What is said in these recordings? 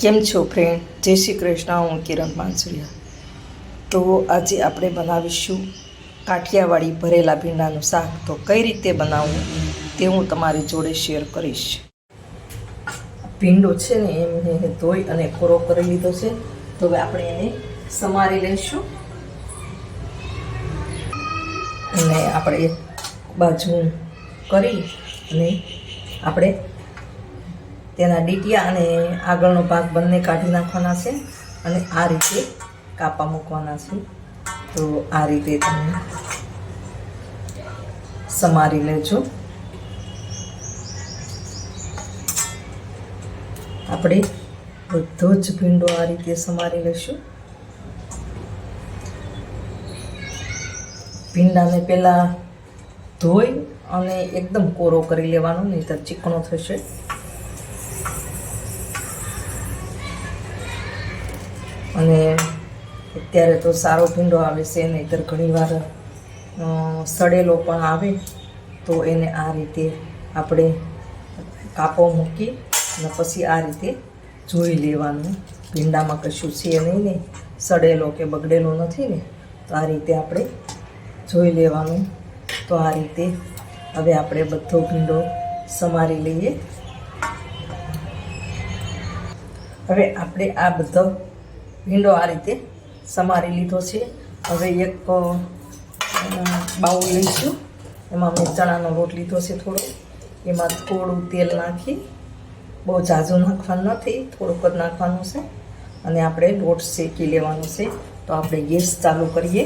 કેમ છો ફ્રેન્ડ જય શ્રી કૃષ્ણ, હું કિરણ માનસુરિયા તો આજે આપણે બનાવીશું કાઠિયાવાડી ભરેલા ભીંડાનું શાક. તો કઈ રીતે બનાવવું તે હું તમારી જોડે શેર કરીશ. ભીંડો છે ને એમને ધોઈ અને કોરો કરી લીધો છે. તો હવે આપણે એને સમારી લઈશું. અને આપણે બાજુ કરી અને આપણે તેના ડીટિયા અને આગળનો ભાગ બંને કાઢી નાખવાના છે અને આ રીતે કાપા મૂકવાના છે. તો આ રીતે તમે સમારી લેજો. આપણે બધો જ ભીંડો આ રીતે સમારી લઈશું ભીંડાને પહેલાં ધોઈ અને એકદમ કોરો કરી લેવાનો નહીં તો ચીકણો થશે. અને અત્યારે તો સારો ભીંડો આવે છે, નહીંતર ઘણીવાર સડેલો પણ આવે. તો એને આ રીતે આપણે કાપો મૂકી અને પછી આ રીતે જોઈ લેવાનું. ભીંડામાં કશું છે નહીં ને, સડેલો કે બગડેલો નથી ને, તો આ રીતે આપણે જોઈ લેવાનું. તો આ રીતે હવે આપણે બધો ભીંડો સમારી લઈએ. હવે આપણે આ બધો ભીંડો આ રીતે સમારી લીધો છે. હવે એક બાઉલ લઈશું. એમાં મેં ચણાનો લોટ લીધો છે થોડો. એમાં થોડું તેલ નાખી, બહુ ઝાઝું નાખવાનું નથી, થોડુંક જ નાખવાનું છે. અને આપણે લોટ શેકી લેવાનો છે. તો આપણે ગેસ ચાલુ કરીએ.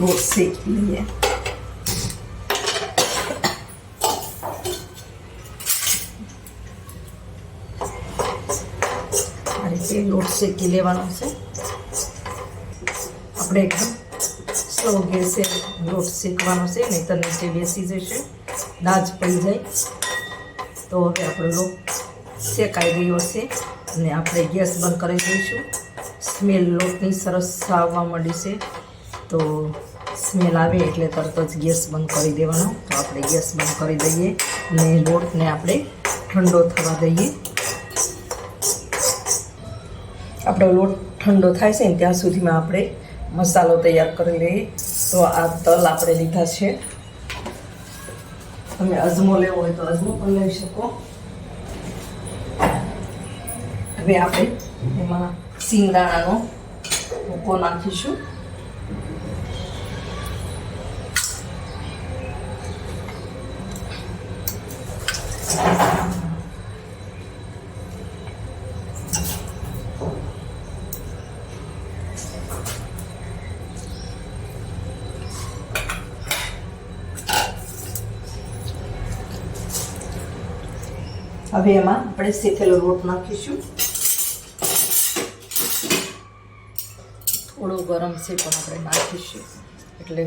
લોટ શેકી લઈએ આ રીતે લોટ શેકી લેવાનો છે. આપણે એકદમ સ્લો ગેસે લોટ શેકવાનો છે નહીં તો નીચે બેસી જશે, દાજ પડી જાય. તો હવે આપણો લોટ શેકાઈ ગયો છે, અને આપણે ગેસ બંધ કરી દઈશું. સ્મેલ લોટની સરસ આવવા મળી છે. તો સ્મેલ આવે એટલે તરત જ ગેસ બંધ કરી દેવાનો. તો આપણે ગેસ બંધ કરી દઈએ, અને લોટને આપણે ઠંડો થવા દઈએ. આપણો લોટ ઠંડો થાય છે ને ત્યાં સુધીમાં આપણે મસાલો તૈયાર કરી લઈએ. તો આ તલ આપણે લીધા છે. તમે અજમો લેવો હોય તો અજમો પણ લઈ શકો. હવે આપણે એમાં સિંગદાણાનો ભૂકો નાખીશું. હવે એમાં આપણે શેકેલો લોટ નાખીશું. થોડો ગરમ છે પણ આપણે નાખીશું. એટલે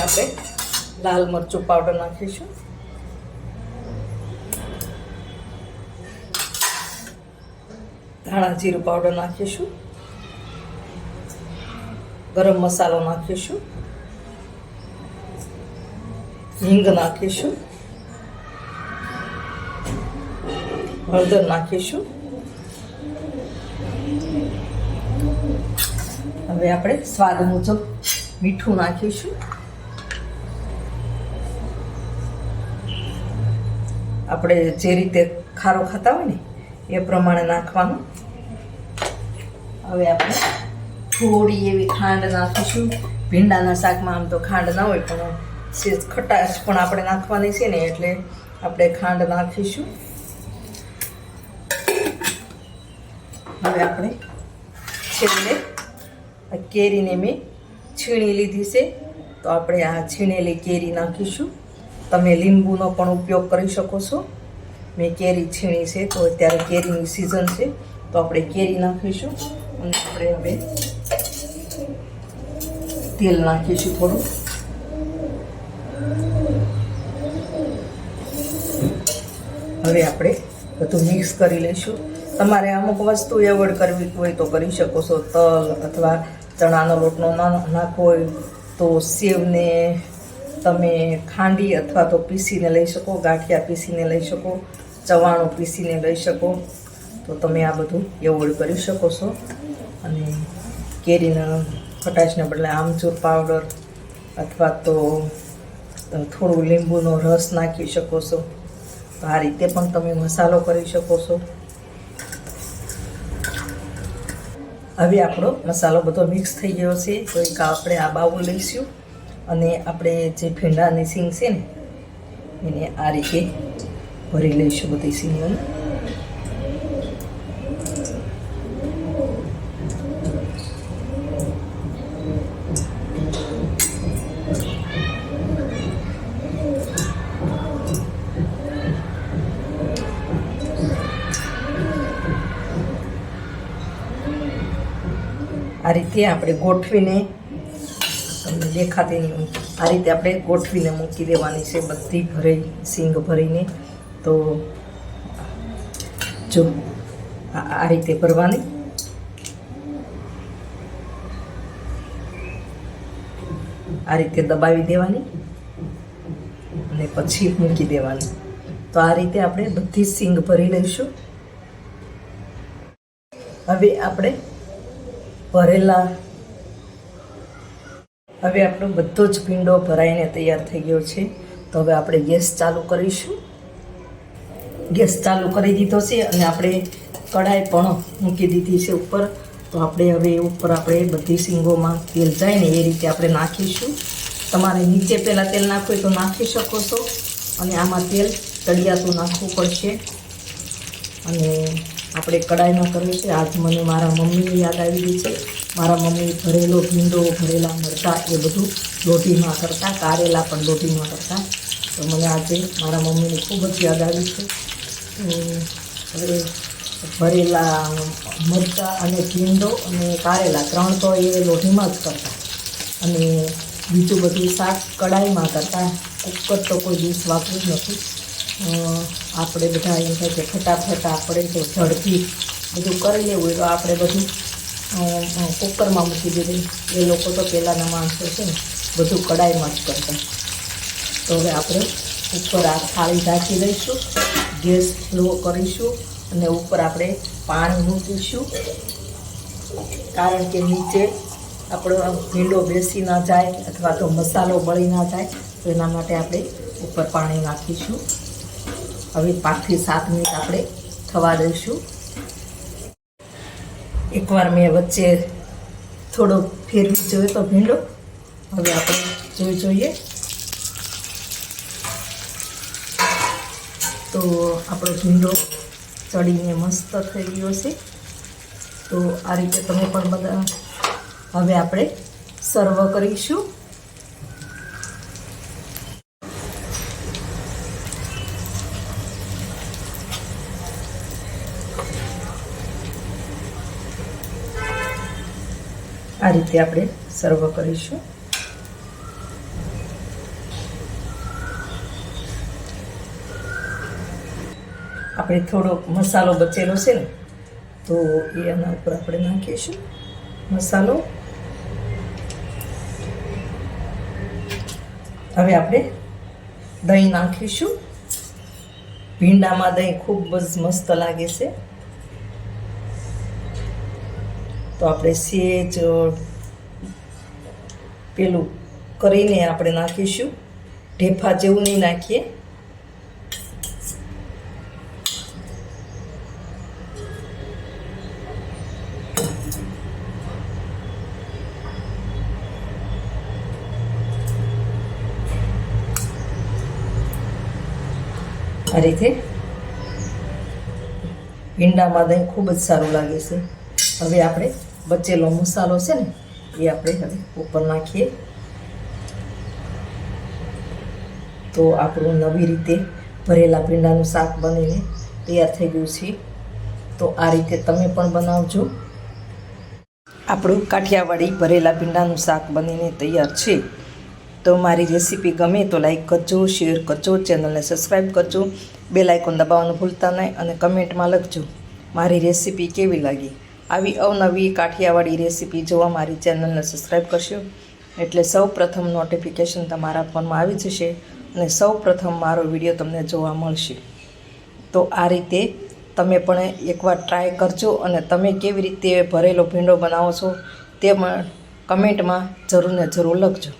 આપણે લાલ મરચું પાવડર નાખીશું. ધાણા જીરું પાવડર નાખીશું. ગરમ મસાલો નાખીશું. હિંગ નાખીશું. હળદર નાખીશું. હવે આપણે સ્વાદ મુજબ મીઠું નાખીશું. આપણે જે રીતે ખારો ખાતા હોય ને એ પ્રમાણે નાખવાનું. હવે આપણે થોડી એવી ખાંડ નાખીશું. ભીંડાના શાકમાં આમ તો ખાંડ ના હોય, પણ સેજ ખટાશ પણ આપણે નાખવાની છે ને, એટલે આપણે ખાંડ નાખીશું. હવે આપણે છેલ્લે કેરીને મેં છીણી લીધી છે. તો આપણે આ છીણેલી કેરી નાખીશું. તમે લીંબુનો પણ ઉપયોગ કરી શકો છો. મેં કેરી છીણી છે, તો અત્યારે કેરીની સિઝન છે, તો આપણે કેરી નાખીશું અને આપણે હવે તેલ નાખીશું થોડું. હવે આપણે બધું મિક્સ કરી લઈશું. તમારે અમુક વસ્તુ એવોર્ડ કરવી હોય તો કરી શકો છો, તલ અથવા ચણાનો લોટનો ના- નાખવો હોય તો સેવને તમે ખાંડી અથવા તો પીસીને લઈ શકો, ગાંઠિયા પીસીને લઈ શકો. ચવાણું પીસીને લઈ શકો. તો તમે આ બધું એવોર્ડ કરી શકો છો. અને કેરીના ખટાશને બદલે આમચૂર પાવડર અથવા તો થોડું લીંબુનો રસ નાખી શકો છો. તો આ રીતે પણ તમે મસાલો કરી શકો છો. હવે આપણો મસાલો બધો મિક્સ થઈ ગયો છે. તો એક આપણે આ બાઉલ લઈશું. અને આપણે જે ભીંડાની સિંગ છે ને, એને આ રીતે ભરી લઈશું બધી સિંગલ આ રીતે આપણે ગોઠવીને તમને દેખાતી નહીં આ રીતે આપણે ગોઠવીને મૂકી દેવાની છે બધી ભરાઈ સિંગ ભરીને. તો જો આ રીતે ભરવાની. આ રીતે દબાવી દેવાની અને પછી મૂકી દેવાની. તો આ રીતે આપણે બધી સિંગ ભરી લઈશું. હવે આપણે ભરેલા હવે આપણો બધો જ ભીંડો ભરાઈને તૈયાર થઈ ગયો છે. તો હવે આપણે ગેસ ચાલુ કરીશું. ગેસ ચાલુ કરી દીધો છે અને આપણે કઢાઈ પણ મૂકી દીધી છે ઉપર. તો આપણે હવે ઉપર આપણે બધી સિંગોમાં તેલ જાય ને એ રીતે આપણે નાખીશું. તમારે નીચે પહેલાં તેલ નાખવું હોય તો નાખી શકો છો. અને આમાં તેલ તળિયાતું નાખવું પડશે. અને આપણે કડાઈમાં કરવી છે આજ મને મારા મમ્મીની યાદ આવી ગઈ છે. મારા મમ્મી ભરેલો ભીંડો, ભરેલા મરતા એ બધું લોટીમાં કરતાં, કારેલા પણ લોટીમાં કરતાં. તો મને આજે મારા મમ્મીની ખૂબ જ યાદ આવી છે. હવે ભરેલા મરચાં અને ભીંડો અને કારેલા ત્રણ તો એ લોઢીમાં જ કરતા. અને બીજું બધું શાક કડાઈમાં કરતા. કુકર તો કોઈ દિવસ વાપર્યું જ નથી. આપણે બધા એમ થાય કે ફટાફટ આપણે તો ઝડપી બધું કરી લેવું તો આપણે બધું કુકરમાં મૂકી દીધું. એ લોકો તો પહેલાંના માણસો છે ને, બધું કડાઈમાં જ કરતા. તો હવે આપણે કુકર આ થાળી ઢાંકી દઈશું. ગેસ સ્લો કરીશું અને ઉપર આપણે પાણી મૂકીશું. કારણ કે નીચે આપણો ભીંડો બેસી ના જાય અથવા તો મસાલો બળી ના જાય, તો એના માટે આપણે ઉપર પાણી નાખીશું. હવે પાંચથી સાત મિનિટ આપણે થવા દઈશું. એકવાર મેં વચ્ચે થોડો ફેરવી જોયો તો ભીંડો. હવે આપણે જોઈ જોઈએ. તો આપણો ઝીંડો ચડીને મસ્ત થઈ ગયો છે. તો આ રીતે તમે પણ બધા હવે આપણે સર્વ કરીશું. આ રીતે આપણે સર્વ કરીશું. આપણે થોડો મસાલો બચેલો છે ને, તો એ આના ઉપર આપણે નાખીશું. મસાલો. હવે આપણે દહીં નાખીશું. ભીંડામાં દહીં ખૂબ જ મસ્ત લાગે છે. તો આપણે સેજ, પેલું કરીને આપણે નાખીશું. ઢેફા જેવું નહીં નાખીએ. આ રીતે ભીંડામાં દહીં ખૂબ જ સારું લાગે છે. હવે આપણે બચેલો મસાલો છે ને, એ આપણે હવે ઉપર નાખીએ. તો આપણું નવી રીતે ભરેલા ભીંડાનું શાક બનીને તૈયાર થઈ ગયું છે. તો આ રીતે તમે પણ બનાવજો. આપણું કાઠિયાવાડી ભરેલા ભીંડાનું શાક બનીને તૈયાર છે. તો મારી રેસીપી ગમે તો લાઈક કરજો શેર કરજો ચેનલને સબસ્ક્રાઈબ કરજો. બે લાઇકોન દબાવવાનું ભૂલતા નહીં અને કમેન્ટમાં લખજો, મારી રેસીપી કેવી લાગી? આવી અવનવી કાઠિયાવાડી રેસીપી જોવા મારી ચેનલને સબસ્ક્રાઈબ કરશો એટલે સૌ પ્રથમ નોટિફિકેશન તમારા ફોનમાં આવી જશે અને સૌ પ્રથમ મારો વીડિયો તમને જોવા મળશે. તો આ રીતે તમે પણ એકવાર ટ્રાય કરજો અને તમે કેવી રીતે ભરેલો ભીંડો બનાવો છો તે પણ કમેન્ટમાં જરૂર ને જરૂર લખજો.